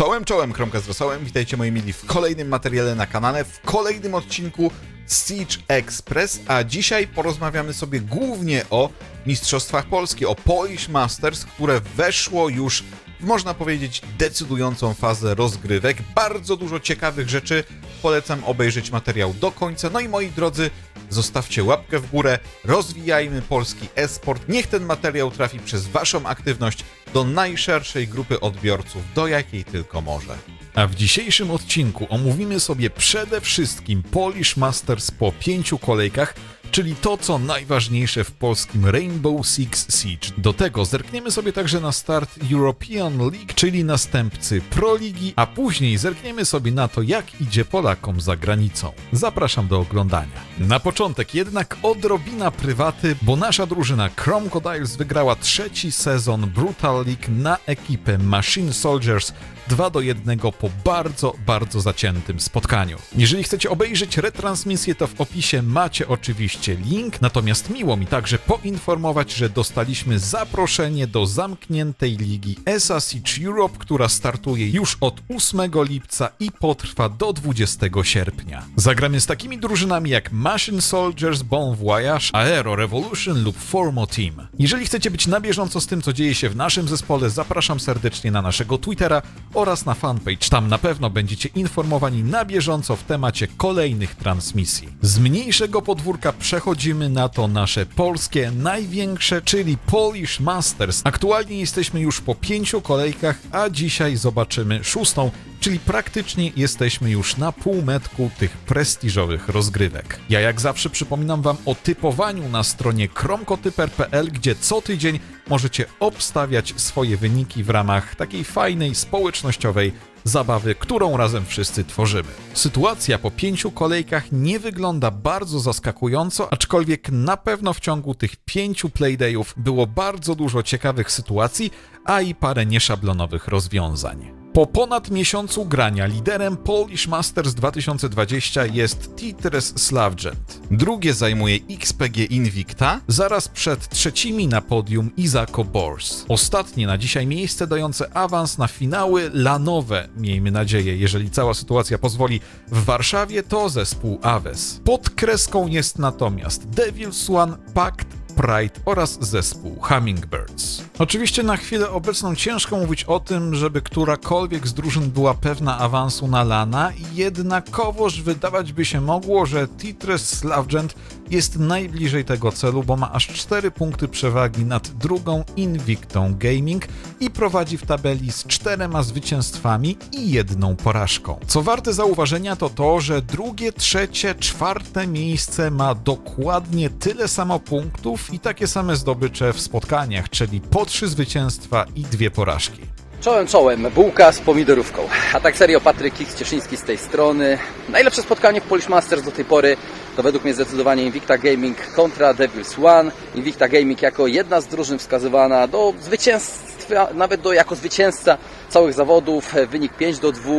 Czołem, czołem, Kromka z Rosołem. Witajcie moi mili w kolejnym materiale na kanale, w kolejnym odcinku Siege Express, a dzisiaj porozmawiamy sobie głównie o Mistrzostwach Polski, o Polish Masters, które weszło już w, można powiedzieć, decydującą fazę rozgrywek. Bardzo dużo ciekawych rzeczy. Polecam obejrzeć materiał do końca. No i moi drodzy, zostawcie łapkę w górę, rozwijajmy polski e-sport. Niech ten materiał trafi przez Waszą aktywność do najszerszej grupy odbiorców, do jakiej tylko może. A w dzisiejszym odcinku omówimy sobie przede wszystkim Polish Masters po pięciu kolejkach, czyli to, co najważniejsze w polskim Rainbow Six Siege. Do tego zerkniemy sobie także na start European League, czyli następcy Pro Ligi, a później zerkniemy sobie na to, jak idzie Polakom za granicą. Zapraszam do oglądania. Na początek jednak odrobina prywaty, bo nasza drużyna Crocodiles wygrała trzeci sezon Brutal League na ekipę Machine Soldiers 2 do 1 po bardzo, bardzo zaciętym spotkaniu. Jeżeli chcecie obejrzeć retransmisję, to w opisie macie oczywiście link, natomiast miło mi także poinformować, że dostaliśmy zaproszenie do zamkniętej ligi ESA Siege Europe, która startuje już od 8 lipca i potrwa do 20 sierpnia. Zagramy z takimi drużynami jak Machine Soldiers, Bon Voyage, Aero Revolution lub Formo Team. Jeżeli chcecie być na bieżąco z tym, co dzieje się w naszym zespole, zapraszam serdecznie na naszego Twittera oraz na fanpage. Tam na pewno będziecie informowani na bieżąco w temacie kolejnych transmisji. Z mniejszego podwórka przechodzimy na to nasze polskie największe, czyli Polish Masters. Aktualnie jesteśmy już po pięciu kolejkach, a dzisiaj zobaczymy szóstą, czyli praktycznie jesteśmy już na półmetku tych prestiżowych rozgrywek. Ja jak zawsze przypominam Wam o typowaniu na stronie kromkotyper.pl, gdzie co tydzień możecie obstawiać swoje wyniki w ramach takiej fajnej, społecznościowej zabawy, którą razem wszyscy tworzymy. Sytuacja po pięciu kolejkach nie wygląda bardzo zaskakująco, aczkolwiek na pewno w ciągu tych pięciu playdayów było bardzo dużo ciekawych sytuacji, a i parę nieszablonowych rozwiązań. Po ponad miesiącu grania liderem Polish Masters 2020 jest Titres Slavgent. Drugie zajmuje XPG Invicta, zaraz przed trzecimi na podium Izako Bors. Ostatnie na dzisiaj miejsce dające awans na finały lanowe, miejmy nadzieję, jeżeli cała sytuacja pozwoli, w Warszawie to zespół Aves. Pod kreską jest natomiast Devil's One, Pact, Pride oraz zespół Hummingbirds. Oczywiście na chwilę obecną ciężko mówić o tym, żeby którakolwiek z drużyn była pewna awansu na lana, jednakowoż wydawać by się mogło, że Titres Slavgent jest najbliżej tego celu, bo ma aż 4 punkty przewagi nad drugą Invictą Gaming i prowadzi w tabeli z czterema zwycięstwami i jedną porażką. Co warte zauważenia to to, że drugie, trzecie, czwarte miejsce ma dokładnie tyle samo punktów i takie same zdobycze w spotkaniach, czyli po trzy zwycięstwa i dwie porażki. Czołem, czołem, bułka z pomidorówką. A tak serio, Patryk Kik Cieszyński z tej strony. Najlepsze spotkanie w Polish Masters do tej pory to według mnie zdecydowanie Invicta Gaming kontra Devils One. Invicta Gaming jako jedna z drużyn wskazywana do zwycięstwa, nawet do jako zwycięzca całych zawodów. Wynik 5 do 2.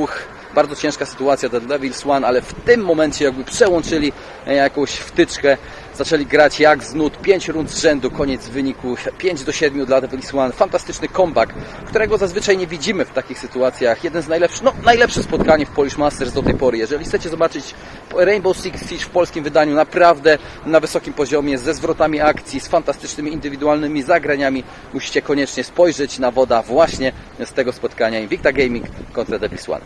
Bardzo ciężka sytuacja dla Devils One, ale w tym momencie jakby przełączyli e, jakąś wtyczkę, zaczęli grać jak z nut, 5 rund z rzędu, koniec wyniku 5 do 7 dla Devils One. Fantastyczny comeback, którego zazwyczaj nie widzimy w takich sytuacjach. Jeden z najlepszych, no najlepsze spotkanie w Polish Masters do tej pory. Jeżeli chcecie zobaczyć Rainbow Six Siege w polskim wydaniu, naprawdę na wysokim poziomie, ze zwrotami akcji, z fantastycznymi indywidualnymi zagraniami, musicie koniecznie spojrzeć na woda właśnie z tego spotkania Invicta Gaming kontra Devils One.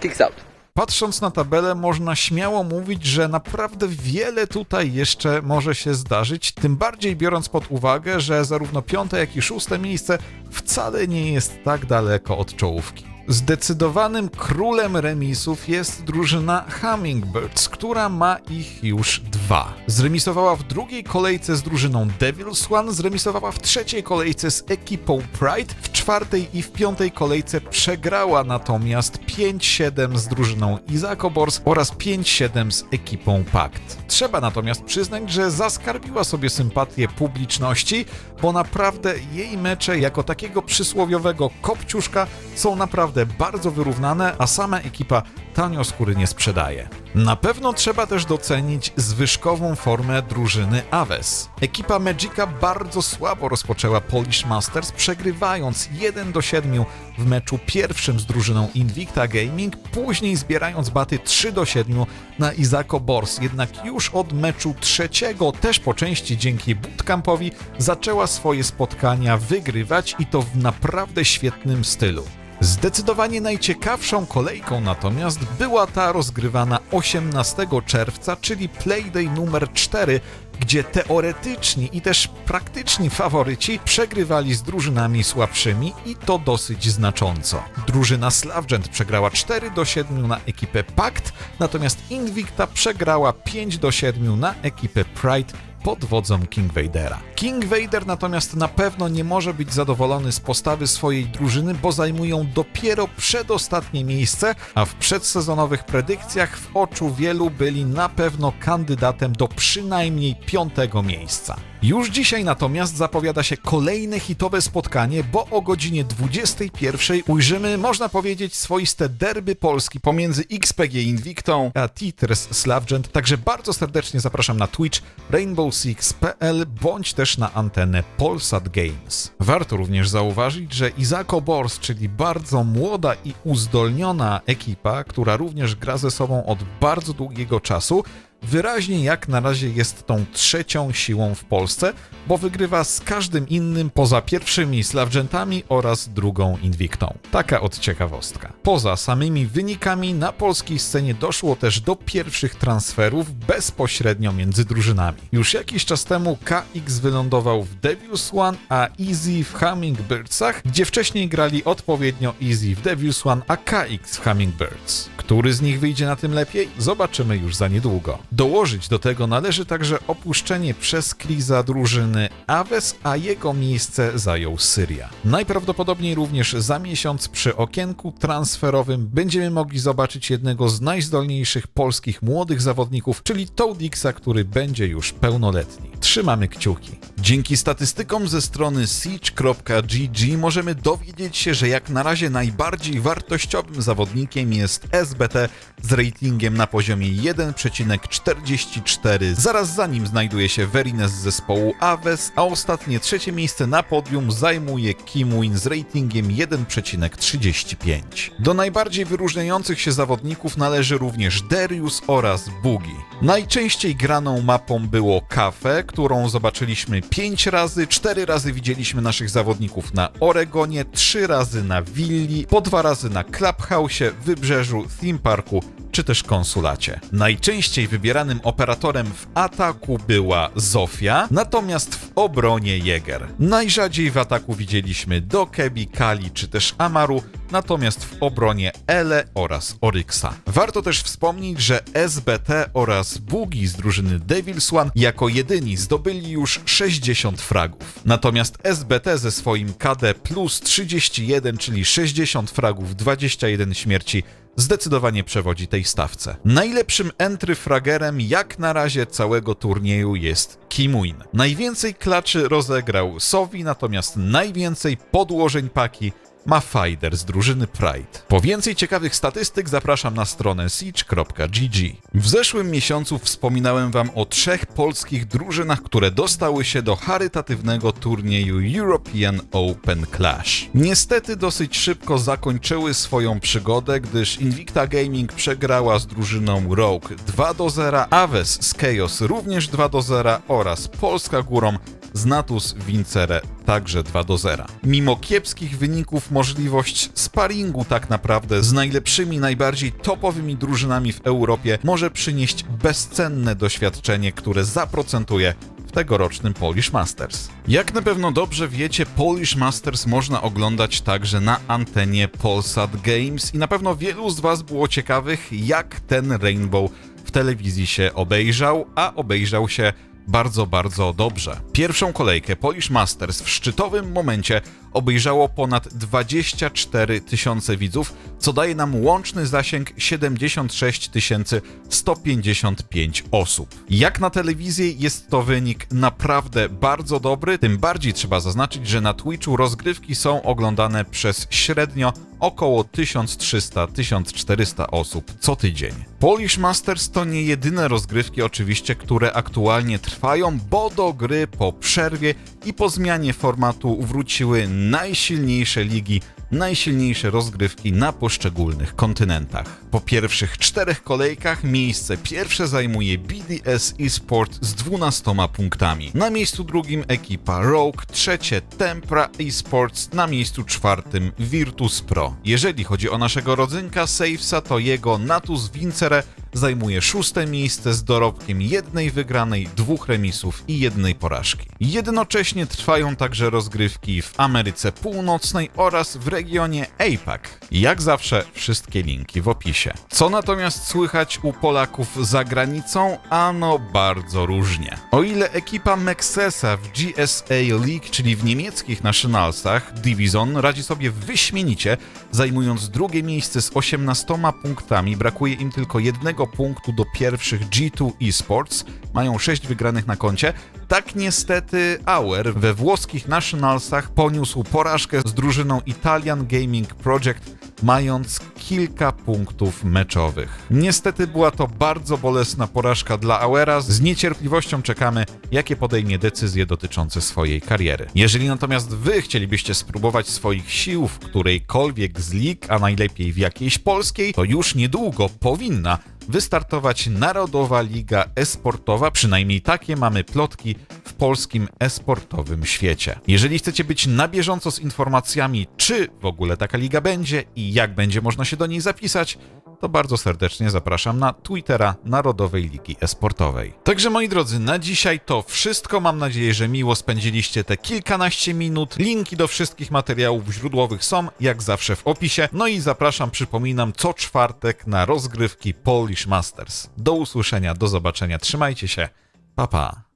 Kicks out. Patrząc na tabelę, można śmiało mówić, że naprawdę wiele tutaj jeszcze może się zdarzyć, tym bardziej biorąc pod uwagę, że zarówno piąte, jak i szóste miejsce wcale nie jest tak daleko od czołówki. Zdecydowanym królem remisów jest drużyna Hummingbirds, która ma ich już dwa. Zremisowała w drugiej kolejce z drużyną Devil's One, zremisowała w trzeciej kolejce z ekipą Pride, w czwartej i w piątej kolejce przegrała natomiast 5-7 z drużyną Izako Bors oraz 5-7 z ekipą Pact. Trzeba natomiast przyznać, że zaskarbiła sobie sympatię publiczności, bo naprawdę jej mecze jako takiego przysłowiowego kopciuszka są naprawdę bardzo wyrównane, a sama ekipa tanio skóry nie sprzedaje. Na pewno trzeba też docenić zwyżkową formę drużyny Aves. Ekipa Magica bardzo słabo rozpoczęła Polish Masters, przegrywając 1 do 7 w meczu pierwszym z drużyną Invicta Gaming, później zbierając baty 3 do 7 na Izako Bors. Jednak już od meczu trzeciego, też po części dzięki bootcampowi, zaczęła swoje spotkania wygrywać i to w naprawdę świetnym stylu. Zdecydowanie najciekawszą kolejką natomiast była ta rozgrywana 18 czerwca, czyli Playday numer 4, gdzie teoretyczni i też praktyczni faworyci przegrywali z drużynami słabszymi i to dosyć znacząco. Drużyna Slavgent przegrała 4 do 7 na ekipę Pact, natomiast Invicta przegrała 5 do 7 na ekipę Pride pod wodzą King Vadera. King Vader natomiast na pewno nie może być zadowolony z postawy swojej drużyny, bo zajmują dopiero przedostatnie miejsce, a w przedsezonowych predykcjach w oczu wielu byli na pewno kandydatem do przynajmniej piątego miejsca. Już dzisiaj natomiast zapowiada się kolejne hitowe spotkanie, bo o godzinie 21 ujrzymy, można powiedzieć, swoiste derby Polski pomiędzy XPG Invictą a Titres Slavgent, także bardzo serdecznie zapraszam na Twitch rainbowsix.pl bądź też na antenę Polsat Games. Warto również zauważyć, że Izako Bors, czyli bardzo młoda i uzdolniona ekipa, która również gra ze sobą od bardzo długiego czasu, wyraźnie jak na razie jest tą trzecią siłą w Polsce, bo wygrywa z każdym innym poza pierwszymi Slavgentami oraz drugą Invictą. Taka od ciekawostka. Poza samymi wynikami na polskiej scenie doszło też do pierwszych transferów bezpośrednio między drużynami. Już jakiś czas temu KX wylądował w Devil's One, a Easy w Hummingbirdsach, gdzie wcześniej grali odpowiednio Easy w Devil's One, a KX w Hummingbirds. Który z nich wyjdzie na tym lepiej? Zobaczymy już za niedługo. Dołożyć do tego należy także opuszczenie przez Kriza drużyny Aves, a jego miejsce zajął Syria. Najprawdopodobniej również za miesiąc przy okienku transferowym będziemy mogli zobaczyć jednego z najzdolniejszych polskich młodych zawodników, czyli Toadixa, który będzie już pełnoletni. Trzymamy kciuki. Dzięki statystykom ze strony siege.gg możemy dowiedzieć się, że jak na razie najbardziej wartościowym zawodnikiem jest SBT z ratingiem na poziomie 1,44. Zaraz za nim znajduje się Verines z zespołu Aves, a ostatnie trzecie miejsce na podium zajmuje Kimwin z ratingiem 1,35. Do najbardziej wyróżniających się zawodników należy również Darius oraz Bugi. Najczęściej graną mapą było Cafe, którą zobaczyliśmy 5 razy, 4 razy widzieliśmy naszych zawodników na Oregonie, 3 razy na Willi, po 2 razy na Clubhouse, Wybrzeżu, Theme Parku czy też konsulacie. Najczęściej wybieranym operatorem w ataku była Zofia, natomiast w obronie Jäger. Najrzadziej w ataku widzieliśmy Dokebi, Kali czy też Amaru, natomiast w obronie Ele oraz Oryxa. Warto też wspomnieć, że SBT oraz Bugi z drużyny Devil's One jako jedyni zdobyli już 60 fragów. Natomiast SBT ze swoim KD plus 31, czyli 60 fragów, 21 śmierci, zdecydowanie przewodzi tej stawce. Najlepszym entry fragerem jak na razie całego turnieju jest Kimuin. Najwięcej klaczy rozegrał Sowi, natomiast najwięcej podłożeń paki ma Fider z drużyny Pride. Po więcej ciekawych statystyk zapraszam na stronę siege.gg. W zeszłym miesiącu wspominałem wam o trzech polskich drużynach, które dostały się do charytatywnego turnieju European Open Clash. Niestety dosyć szybko zakończyły swoją przygodę, gdyż Invicta Gaming przegrała z drużyną Rogue 2 do 0, Aves z Chaos również 2 do 0 oraz Polska Górą Znatus Vincere także 2 do 0. Mimo kiepskich wyników możliwość sparingu tak naprawdę z najlepszymi, najbardziej topowymi drużynami w Europie może przynieść bezcenne doświadczenie, które zaprocentuje tegorocznym Polish Masters. Jak na pewno dobrze wiecie, Polish Masters można oglądać także na antenie Polsat Games i na pewno wielu z Was było ciekawych, jak ten Rainbow w telewizji się obejrzał, a obejrzał się bardzo, bardzo dobrze. Pierwszą kolejkę Polish Masters w szczytowym momencie obejrzało ponad 24 tysiące widzów, co daje nam łączny zasięg 76 155 osób. Jak na telewizję jest to wynik naprawdę bardzo dobry, tym bardziej trzeba zaznaczyć, że na Twitchu rozgrywki są oglądane przez średnio około 1300-1400 osób co tydzień. Polish Masters to nie jedyne rozgrywki oczywiście, które aktualnie trwają, bo do gry po przerwie i po zmianie formatu wróciły najsilniejsze ligi najsilniejsze rozgrywki na poszczególnych kontynentach. Po pierwszych czterech kolejkach miejsce pierwsze zajmuje BDS eSport z 12 punktami. Na miejscu drugim ekipa Rogue, trzecie Tempra eSports, na miejscu czwartym Virtus Pro. Jeżeli chodzi o naszego rodzynka Savesa, to jego Natus Vincere zajmuje szóste miejsce z dorobkiem jednej wygranej, dwóch remisów i jednej porażki. Jednocześnie trwają także rozgrywki w Ameryce Północnej oraz w regionie APAC. Jak zawsze wszystkie linki w opisie. Co natomiast słychać u Polaków za granicą? Ano bardzo różnie. O ile ekipa Mexesa w GSA League, czyli w niemieckich Nationalsach, Division radzi sobie wyśmienicie, zajmując drugie miejsce z 18 punktami, brakuje im tylko jednego punktu do pierwszych G2 Esports, mają 6 wygranych na koncie. Tak niestety Auer we włoskich Nationalsach poniósł porażkę z drużyną Italian Gaming Project, mając kilka punktów meczowych. Niestety była to bardzo bolesna porażka dla Auera. Z niecierpliwością czekamy, jakie podejmie decyzje dotyczące swojej kariery. Jeżeli natomiast wy chcielibyście spróbować swoich sił w którejkolwiek z lig, a najlepiej w jakiejś polskiej, to już niedługo powinna wystartować Narodowa Liga Esportowa, przynajmniej takie mamy plotki polskim esportowym świecie. Jeżeli chcecie być na bieżąco z informacjami, czy w ogóle taka liga będzie i jak będzie można się do niej zapisać, to bardzo serdecznie zapraszam na Twittera Narodowej Ligi Esportowej. Także moi drodzy, na dzisiaj to wszystko. Mam nadzieję, że miło spędziliście te kilkanaście minut. Linki do wszystkich materiałów źródłowych są jak zawsze w opisie. No i zapraszam, przypominam, co czwartek na rozgrywki Polish Masters. Do usłyszenia, do zobaczenia, trzymajcie się, pa pa.